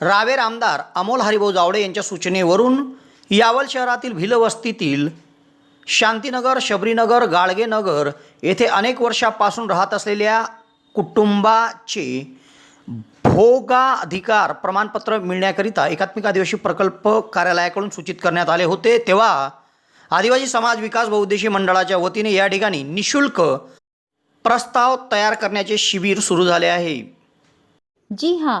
रावेर आमदार अमोल हरिभाऊ जावडे यांच्या सूचनेवरून यावल शहरातील भिल वस्तीतील शांतीनगर शबरीनगर गाडगेनगर येथे अनेक वर्षापासून राहत असलेल्या कुटुंबाचे भोगाधिकार प्रमाणपत्र मिळण्याकरिता एकात्मिक आदिवासी प्रकल्प कार्यालयाकडून सूचित करण्यात आले होते. तेव्हा आदिवासी समाज विकास बहुद्देशी मंडळाच्या वतीने या ठिकाणी निशुल्क प्रस्ताव तयार करण्याचे शिबिर सुरू झाले आहे. जी हां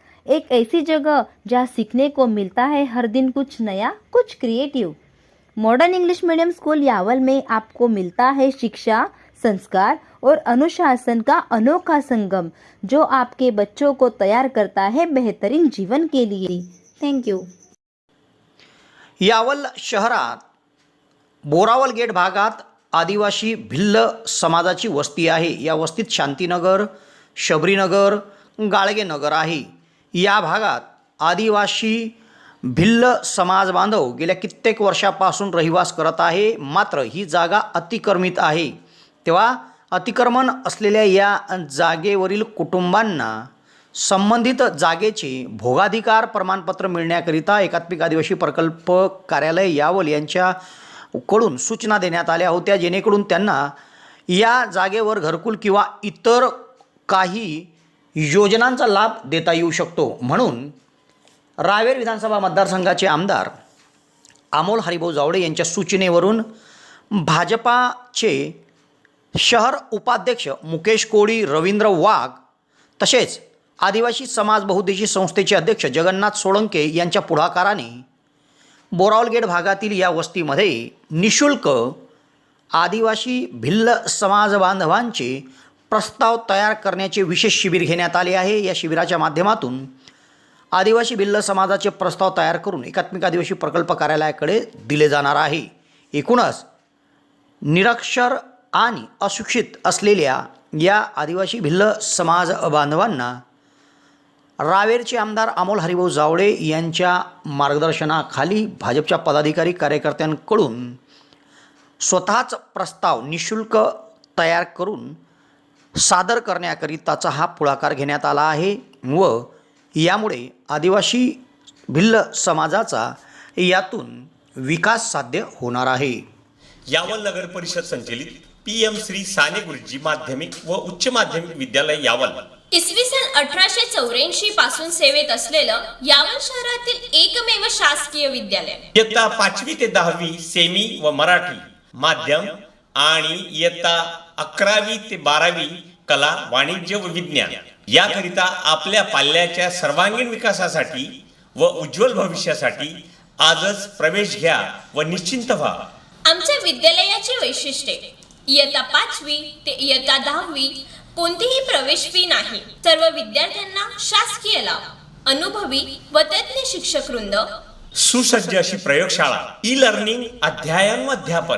एक ऐसी जगह जहाँ सीखने को मिलता है हर दिन कुछ नया कुछ creative modern English medium school Yawal में आपको मिलता है शिक्षा संस्कार और अनुशासन का अनोखा संगम जो आपके बच्चों को तैयार करता है बेहतरीन जीवन के लिए। थैंक यू यावल शहरात बोरावल गेट भागात आदिवासी भिल्ल समाजाची वस्ती आहे. या वस्तीत शांतीनगर शबरीनगर गाळगेनगर आहे. या भागात आदिवासी भिल्ल समाज बांधव गेल्या कित्येक वर्षापासून रहिवास करत आहे. मात्र ही जागा अतिक्रमित आहे. तेव्हा अतिक्रमण असलेल्या या जागेवरील कुटुंबांना संबंधित जागेचे भोगाधिकार प्रमाणपत्र मिळण्याकरिता एकात्मिक आदिवासी प्रकल्प कार्यालय यावल यांच्याकडून सूचना देण्यात आल्या होत्या. जेणेकरून त्यांना या जागेवर घरकुल किंवा इतर काही योजनांचा लाभ देता येऊ शकतो. म्हणून रावेर विधानसभा मतदारसंघाचे आमदार अमोल हरिभाऊ जावडे यांच्या सूचनेवरून भाजपाचे शहर उपाध्यक्ष मुकेश कोळी रवींद्र वाघ तसेच आदिवासी समाज बहुद्देशी संस्थेचे अध्यक्ष जगन्नाथ सोळंके यांच्या पुढाकाराने बोरावलगेट भागातील या वस्तीमध्ये निशुल्क आदिवासी भिल्ल समाज बांधवांचे प्रस्ताव तयार करण्याचे विशेष शिबिर घेण्यात आले आहे. या शिबिराच्या माध्यमातून आदिवासी भिल्ल समाजाचे प्रस्ताव तयार करून एकात्मिक आदिवासी प्रकल्प कार्यालयाकडे दिले जाणार आहे. एकूणच निरक्षर आणि अशिक्षित असलेल्या या आदिवासी भिल्ल समाज बांधवांना रावेरचे आमदार अमोल हरिभाऊ जावळे यांच्या मार्गदर्शनाखाली भाजपच्या पदाधिकारी कार्यकर्त्यांकडून स्वतःच प्रस्ताव निशुल्क तयार करून सादर करण्याकरिताचा हा पुढाकार घेण्यात आला आहे व यामुळे आदिवासी भिल्ल समाजाचा यातून विकास साध्य होणार आहे. यावल नगर परिषद संचलित पी एम श्री साने गुरुजी माध्यमिक व उच्च माध्यमिक विद्यालय यावल. इसवी सन अठराशे चौऱ्याऐंशी पासून सेवेत असलेलं यावल शहरातील एकमेव शासकीय विद्यालय. इयत्ता पाचवी ते दहावी सेमी व मराठी माध्यम आणि इयत्ता अकरावी ते बारावी कला वाणिज्य व विज्ञान याकरिता आपल्या पाल्याच्या सर्वांगीण विकासासाठी व उज्ज्वल भविष्यासाठी आजच प्रवेश घ्या व निश्चिंत व्हा. आमच्या विद्यालयाची वैशिष्ट्ये. इयत्ता पाचवी ते इयत्ता दहावी कोणतीही प्रवेश फी नाही. सर्व विद्यार्थ्यांना शासकीय लाभ. अनुभवी व तज्ज्ञ शिक्षक वृंद. सुसज्ज अशी प्रयोगशाळा ई लर्निंग अध्ययन व अध्यापन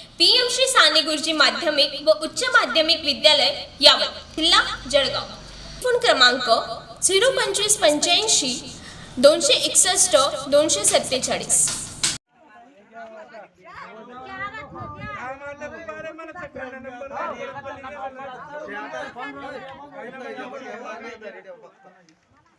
पीएम श्री साने गुरुजी माध्यमिक व उच्च माध्यमिक विद्यालय यावत जिल्हा जळगाव. फोन क्रमांक झिरो पंचवीस पंच्याऐंशी दोनशे एकसष्ट दोनशे सत्तेचाळीस.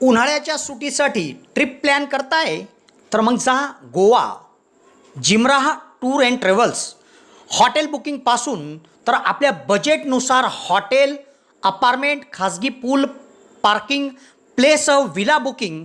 उन्हाळ्याच्या सुटीसाठी ट्रिप प्लॅन करताय? तर मग जा गोवा. जिमराहा टूर अँड ट्रॅव्हल्स हॉटेल बुकिंगपासून तर आपल्या बजेटनुसार हॉटेल अपार्टमेंट खाजगी pool parking place villa booking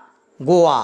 Goa